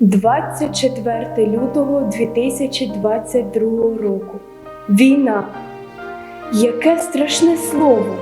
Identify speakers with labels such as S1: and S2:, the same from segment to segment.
S1: 24 лютого 2022 року. Війна. Яке страшне слово!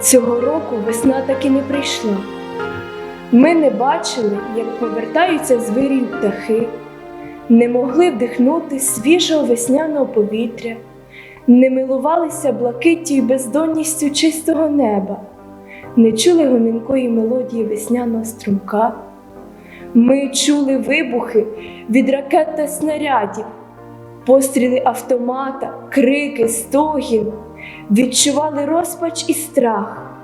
S1: Цього року весна так і не прийшла. Ми не бачили, як повертаються з вирію птахи, не могли вдихнути свіжого весняного повітря, не милувалися блакиттю й бездонністю чистого неба, не чули гомінкої мелодії весняного струмка. Ми чули вибухи від ракет та снарядів, постріли автомата, крики, стогін, відчували розпач і страх,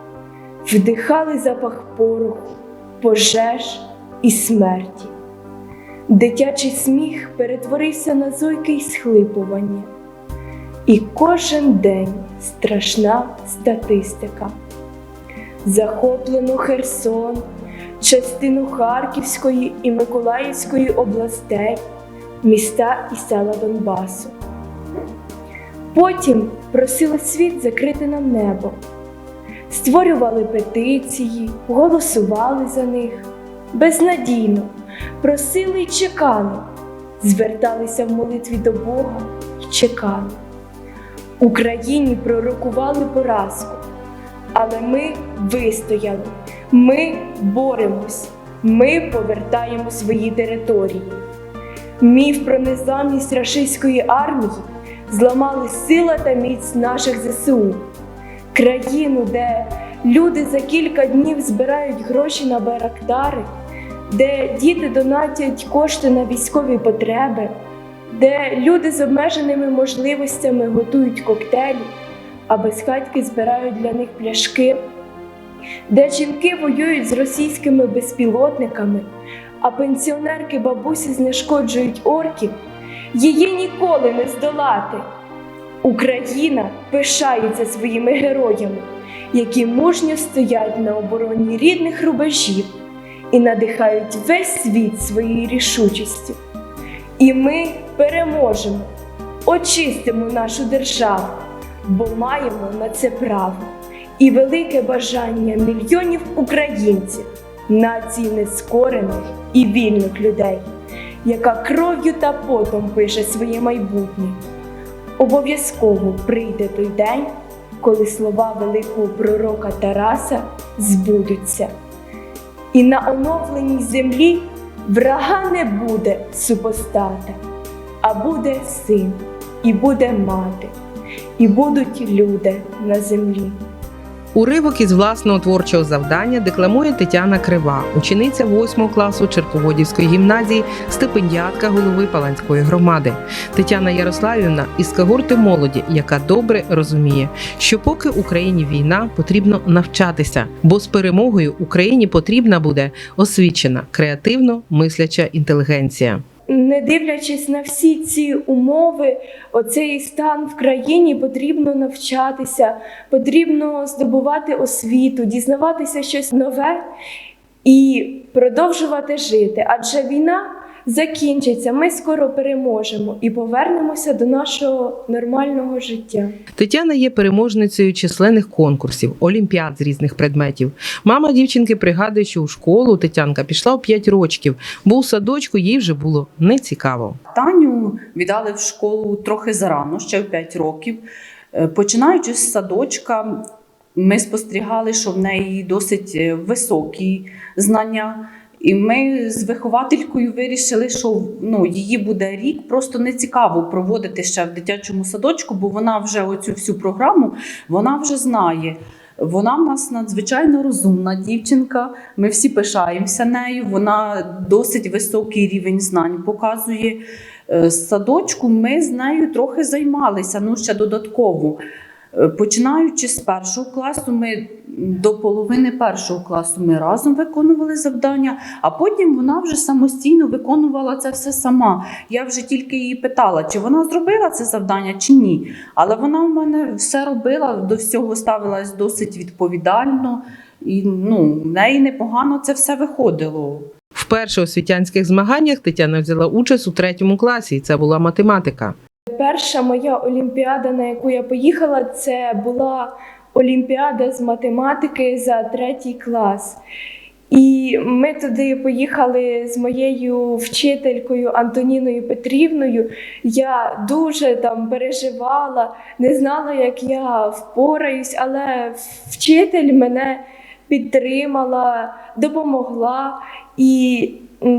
S1: вдихали запах пороху, пожеж і смерті. Дитячий сміх перетворився на зойки й схлипування. І кожен день страшна статистика. Захоплено Херсон, частину Харківської і Миколаївської областей, міста і села Донбасу. Потім просили світ закрити нам небо, створювали петиції, голосували за них безнадійно, просили й чекали, зверталися в молитві до Бога й чекали. Україні пророкували поразку, але ми вистояли, ми боремось, ми повертаємо свої території. Міф про незламність рашистської армії зламали сила та міць наших ЗСУ, країну, де люди за кілька днів збирають гроші на байрактари, де діти донатять кошти на військові потреби, де люди з обмеженими можливостями готують коктейлі, а безхатьки збирають для них пляшки, де жінки воюють з російськими безпілотниками, а пенсіонерки бабусі знешкоджують орків, її ніколи не здолати. Україна пишається своїми героями, які мужньо стоять на обороні рідних рубежів і надихають весь світ своєю рішучістю. І ми переможемо, очистимо нашу державу, бо маємо на це право і велике бажання мільйонів українців, нації нескорених і вільних людей, яка кров'ю та потом пише своє майбутнє. Обов'язково прийде той день, коли слова великого пророка Тараса збудуться. І на оновленій землі врага не буде супостата, а буде син, і буде мати, і будуть люди на землі.
S2: Уривок із власного творчого завдання декламує Тетяна Крива, учениця 8 класу Черповодівської гімназії, стипендіатка голови Паланської громади. Тетяна Ярославівна із когорти молоді, яка добре розуміє, що поки Україні війна, потрібно навчатися, бо з перемогою Україні потрібна буде освічена, креативно мисляча інтелігенція.
S1: Не дивлячись на всі ці умови, оцей стан в країні потрібно навчатися, потрібно здобувати освіту, дізнаватися щось нове і продовжувати жити. Адже війна закінчиться, ми скоро переможемо і повернемося до нашого нормального життя.
S2: Тетяна є переможницею численних конкурсів, олімпіад з різних предметів. Мама дівчинки пригадує, що у школу Тетянка пішла у 5 років, бо у садочку їй вже було нецікаво.
S3: Таню віддали в школу трохи зарано, ще в 5 років. Е, Починаючи з садочка, ми спостерігали, що в неї досить е, високі знання. І ми з вихователькою вирішили, що ну, її буде рік просто не цікаво проводити ще в дитячому садочку, бо вона вже оцю всю програму вона вже знає. Вона в нас надзвичайно розумна дівчинка. Ми всі пишаємося нею. Вона досить високий рівень знань показує. Е, садочку ми з нею трохи займалися, ну ще додатково. Е, Починаючи з першого класу, ми до половини першого класу ми разом виконували завдання, а потім вона вже самостійно виконувала це все сама. Я вже тільки її питала, чи вона зробила це завдання, чи ні. Але вона в мене все робила, до всього ставилась досить відповідально, і ну, в неї непогано це все виходило.
S2: Вперше у світянських змаганнях Тетяна взяла участь у третьому класі, і це була математика.
S1: Перша моя олімпіада, на яку я поїхала, це була олімпіада з математики за третій клас. І ми туди поїхали з моєю вчителькою Антоніною Петрівною. Я дуже там переживала, не знала, як я впораюсь, але вчитель мене підтримала, допомогла. І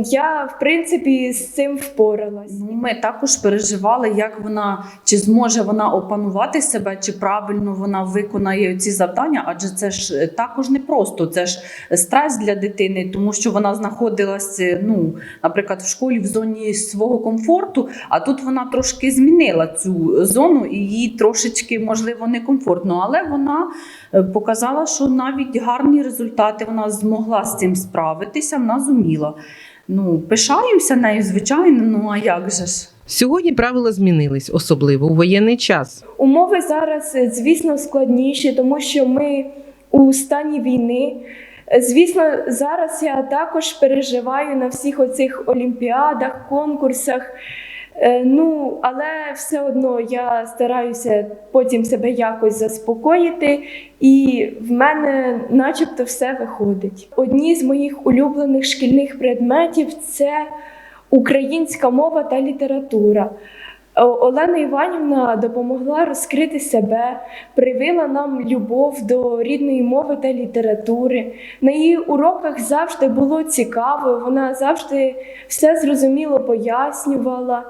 S1: я, в принципі, з цим впоралась.
S3: Ну, ми також переживали, як вона чи зможе вона опанувати себе, чи правильно вона виконає ці завдання, адже це ж е, також не просто. Це ж стрес для дитини, тому що вона знаходилась, е, ну, наприклад, в школі в зоні свого комфорту, а тут вона трошки змінила цю зону і їй трошечки, можливо, некомфортно. Але вона е, показала, що навіть гарні результати вона змогла з цим справитися, вона зуміла. Ну, пишаємося нею, звичайно, ну а як же ж?
S2: Сьогодні правила змінились, особливо у воєнний час.
S1: Умови зараз, е, звісно, складніші, тому що ми у стані війни. Е, Звісно, зараз я також переживаю на всіх оцих олімпіадах, конкурсах. Е, Ну, але все одно я стараюся потім себе якось заспокоїти, і в мене начебто все виходить. Одні з моїх улюблених шкільних предметів це українська мова та література. Олена Іванівна допомогла розкрити себе, привила нам любов до рідної мови та літератури. На її уроках завжди було цікаво, вона завжди все зрозуміло пояснювала.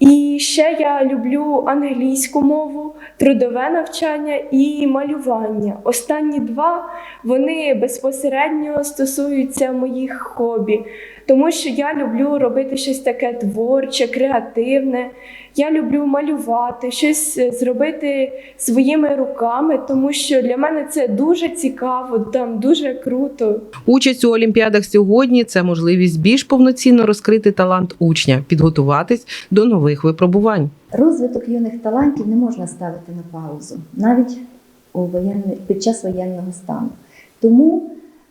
S1: І ще я люблю англійську мову, трудове навчання і малювання. Останні два вони безпосередньо стосуються моїх хобі, тому що я люблю робити щось таке творче, креативне. Я люблю малювати, щось е, зробити своїми руками, тому що для мене це дуже цікаво, там дуже круто.
S2: Участь у олімпіадах сьогодні це можливість більш повноцінно розкрити талант учня, підготуватись до нових випробувань.
S4: Розвиток юних талантів не можна ставити на паузу, навіть у воєнний, під час воєнного стану. Тому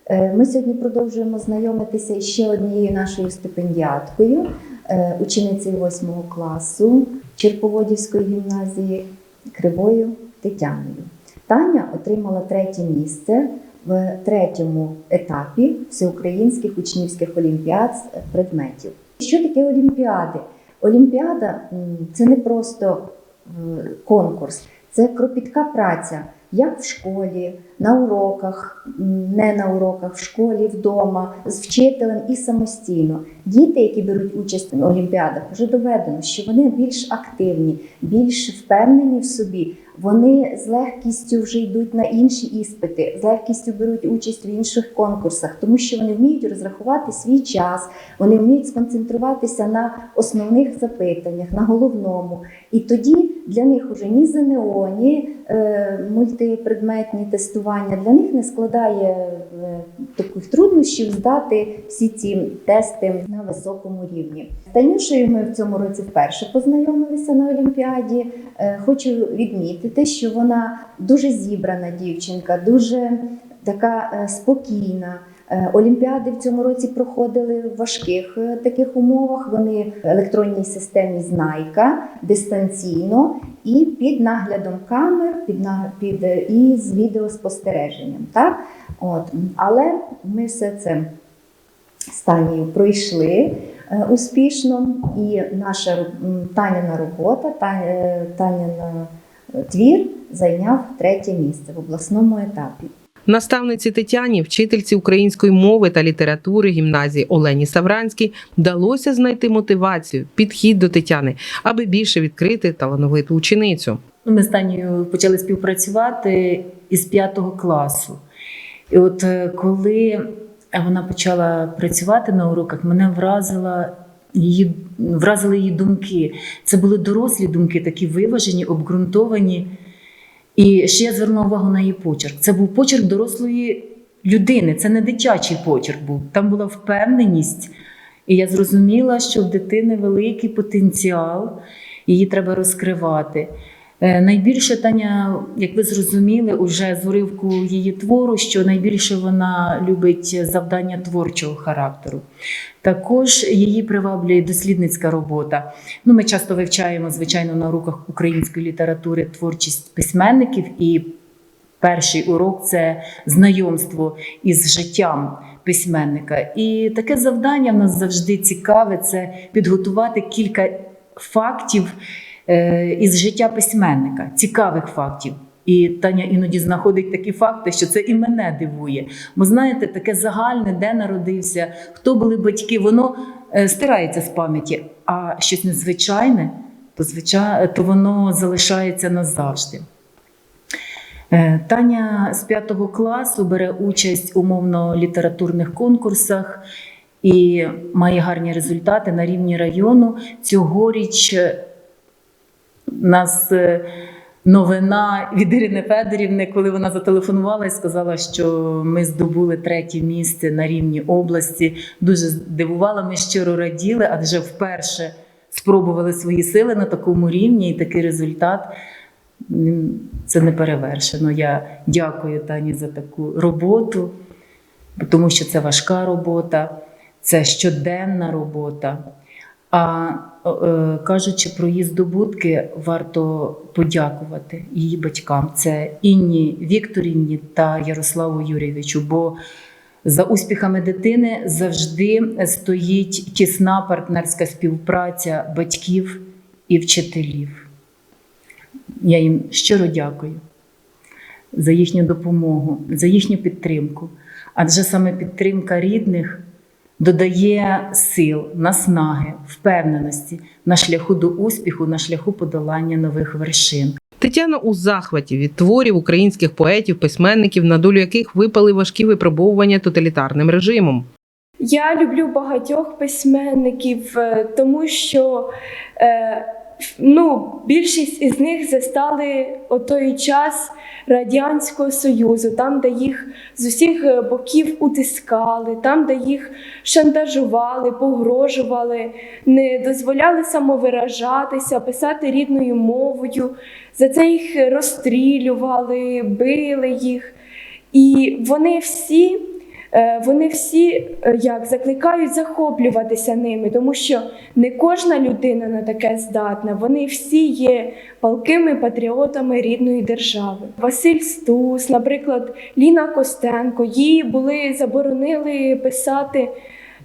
S4: ми сьогодні продовжуємо знайомитися ще однією нашою стипендіаткою, е, ученицею 8 класу Черповодівської гімназії Кривою Тетяною. Таня отримала третє місце в третьому етапі всеукраїнських учнівських олімпіад з предметів. Що таке олімпіади? Олімпіада це не просто е, конкурс, це кропітка праця, як в школі, на уроках, не на уроках, в школі, вдома, з вчителем і самостійно. Діти, які беруть участь в олімпіадах, вже доведено, що вони більш активні, більш впевнені в собі. Вони з легкістю вже йдуть на інші іспити, з легкістю беруть участь в інших конкурсах, тому що вони вміють розрахувати свій час, вони вміють сконцентруватися на основних запитаннях, на головному. І тоді для них уже ні ЗНО, ні е, мультипредметні тестування для них не складає таких труднощів здати всі ці тести на високому рівні. З Танюшею ми в цьому році вперше познайомилися на Олімпіаді. Е, Хочу відмітити, що вона дуже зібрана дівчинка, дуже така е, спокійна. Е, Олімпіади в цьому році проходили в важких е, таких умовах. Вони в електронній системі Знайка дистанційно і під наглядом камер, під, під е, і з відеоспостереженням. Так? От. Але ми все це з Танією пройшли успішно, і наша Таніна робота, Та- Таніна е, твір зайняв третє місце в обласному етапі.
S2: Наставниці Тетяні, вчительці української мови та літератури гімназії Олені Савранській, вдалося знайти мотивацію, підхід до Тетяни, аби більше відкрити талановиту ученицю.
S5: Ну, Ми з Танією почали співпрацювати із п'ятого класу. І от е, коли вона почала працювати на уроках, мене вразила її, вразили її думки. Це були дорослі думки, такі виважені, обґрунтовані. І ще я звернула увагу на її почерк. Це був почерк дорослої людини, це не дитячий почерк був. Там була впевненість. І я зрозуміла, що в дитини великий потенціал, її треба розкривати. Е, Найбільше Таня, як ви зрозуміли, уже з уривку її твору, що найбільше вона любить завдання творчого характеру. Також її приваблює дослідницька робота. Ну, ми часто вивчаємо, звичайно, на уроках української літератури творчість письменників, і перший урок це знайомство із життям письменника. І таке завдання в нас завжди цікаве це підготувати кілька фактів із життя письменника, цікавих фактів. І Таня іноді знаходить такі факти, що це і мене дивує. Бо знаєте, таке загальне, де народився, хто були батьки, воно е, стирається з пам'яті, а щось незвичайне, то, звичай, то воно залишається назавжди. Е, Таня з п'ятого класу бере участь у мовно-літературних конкурсах і має гарні результати на рівні району. Цьогоріч е, нас е, новина від Ірини Федорівни, коли вона зателефонувала і сказала, що ми здобули третє місце на рівні області. Дуже здивувала, ми щиро раділи, адже вперше спробували свої сили на такому рівні і такий результат. Це не перевершено. Я дякую Тані за таку роботу, тому що це важка робота, це щоденна робота. А е, кажучи про її здобутки, варто подякувати її батькам. Це Інні Вікторівні та Ярославу Юрійовичу. Бо за успіхами дитини завжди стоїть тісна партнерська співпраця батьків і вчителів. Я їм щиро дякую за їхню допомогу, за їхню підтримку. Адже саме підтримка рідних додає сил, наснаги, впевненості на шляху до успіху, на шляху подолання нових вершин.
S2: Тетяна у захваті від творів українських поетів, письменників, на долю яких випали важкі випробовування тоталітарним режимом.
S1: Я люблю багатьох письменників, е, тому що е, ну, більшість із них застали о той час Радянського Союзу, там, де їх з усіх е, боків утискали, там, де їх шантажували, погрожували, не дозволяли самовиражатися, писати рідною мовою. За це їх розстрілювали, били їх. І вони всі Вони всі е, як закликають захоплюватися ними, тому що не кожна людина на таке здатна. Вони всі є палкими патріотами рідної держави. Василь Стус, наприклад, Ліна Костенко, їй були заборонили писати.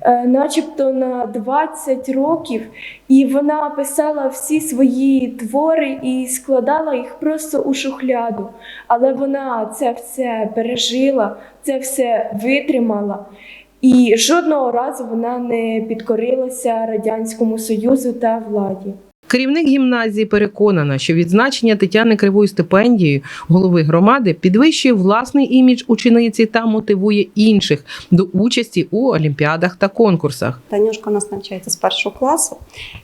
S1: Е, Начебто на 20 років, і вона писала всі свої твори і складала їх просто у шухляду. Але вона це все пережила, це все витримала. І жодного разу вона не підкорилася Радянському Союзу та владі.
S2: Керівник гімназії переконана, що відзначення Тетяни Кривої стипендією голови громади підвищує власний імідж учениці та мотивує інших до участі у олімпіадах та конкурсах.
S6: Танюшка нас навчається з першого класу,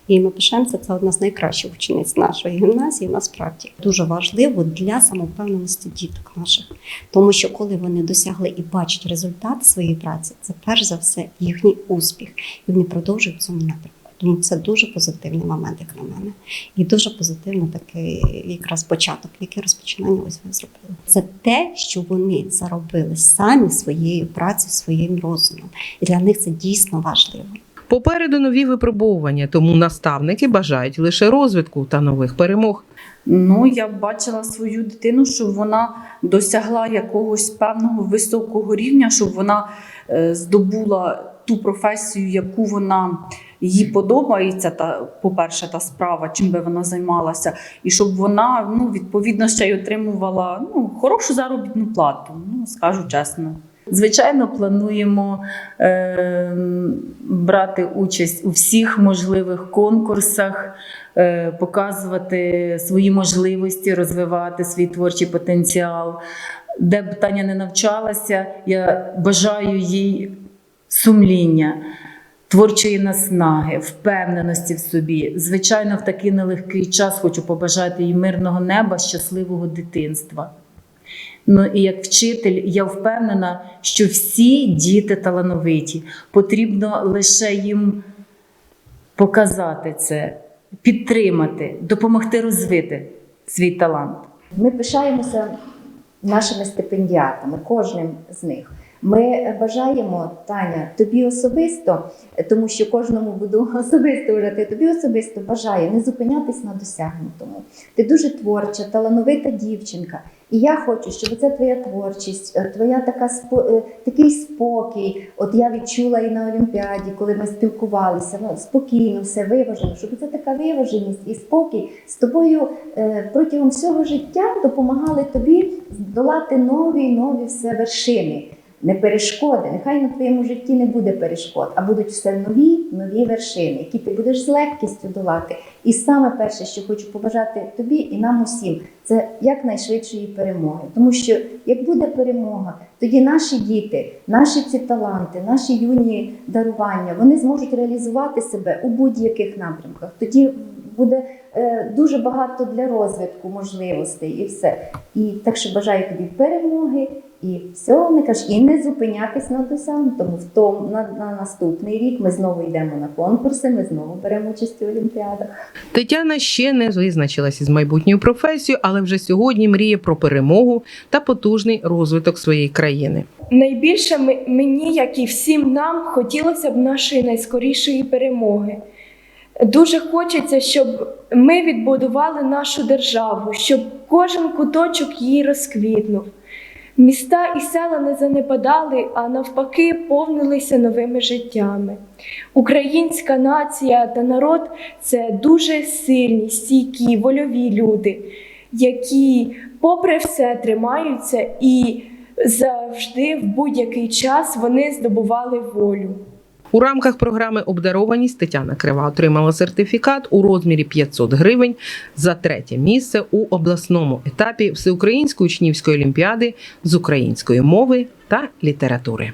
S6: і ми пишаємося, це одна з найкращих учениць нашої гімназії. Насправді дуже важливо для самовпевненості діток наших, тому що коли вони досягли і бачать результат своєї праці, це перш за все їхній успіх, і вони продовжують в цьому напрямку. Тому це дуже позитивний момент, як на мене, і дуже позитивний такий якраз початок, який розпочинання ось ви зробили. Це те, що вони заробили самі своєю працею, своїм розумом, і для них це дійсно важливо.
S2: Попереду нові випробовування, тому наставники бажають лише розвитку та нових перемог.
S3: Ну, я бачила свою дитину, щоб вона досягла якогось певного високого рівня, щоб вона е, здобула ту професію, яку вона їй подобається, та, по-перше, та справа, чим би вона займалася, і щоб вона ну, відповідно ще й отримувала ну, хорошу заробітну плату, ну, скажу чесно.
S5: Звичайно, плануємо е, брати участь у всіх можливих конкурсах, е, показувати свої можливості, розвивати свій творчий потенціал. Де б Таня не навчалася, я бажаю їй сумління. Творчої наснаги, впевненості в собі. Звичайно, в такий нелегкий час хочу побажати їй мирного неба, щасливого дитинства. Ну і як вчитель, я впевнена, що всі діти талановиті. Потрібно лише їм показати це, підтримати, допомогти розвити свій талант.
S4: Ми пишаємося нашими стипендіатами, кожним з них. Ми бажаємо, Таня, тобі особисто, тому що кожному буду особисто вважати, тобі особисто бажаю не зупинятись на досягнутому. Ти дуже творча, талановита дівчинка. І я хочу, щоб це твоя творчість, е, твоя така е, такий спокій. От я відчула і на Олімпіаді, коли ми спілкувалися, ну, спокійно, все виважено, щоб це така виваженість і спокій з тобою е, протягом всього життя допомагали тобі здолати нові нові все вершини. Не перешкоди. Нехай на твоєму житті не буде перешкод, а будуть все нові, нові вершини, які ти будеш з легкістю долати. І саме перше, що хочу побажати тобі і нам усім, це якнайшвидшої перемоги. Тому що як буде перемога, тоді наші діти, наші ці таланти, наші юні дарування, вони зможуть реалізувати себе у будь-яких напрямках. Тоді буде дуже багато для розвитку можливостей і все. І так що бажаю тобі перемоги і всього не кажеш, і не зупинятись на досягнутому. В тому на, на наступний рік ми знову йдемо на конкурси, ми знову беремо участь у олімпіадах.
S2: Тетяна ще не визначилася з майбутньою професією, але вже сьогодні мріє про перемогу та потужний розвиток своєї країни.
S1: Найбільше ми- мені, як і всім нам, хотілося б нашої найскорішої перемоги. Дуже хочеться, щоб ми відбудували нашу державу, щоб кожен куточок її розквітнув. Міста і села не занепадали, а навпаки, повнилися новими життями. Українська нація та народ це дуже сильні, стійкі, вольові люди, які, попри все, тримаються і завжди в будь-який час вони здобували волю.
S2: У рамках програми Обдарованість Тетяна Крива отримала сертифікат у розмірі 500 гривень за третє місце у обласному етапі Всеукраїнської учнівської олімпіади з української мови та літератури.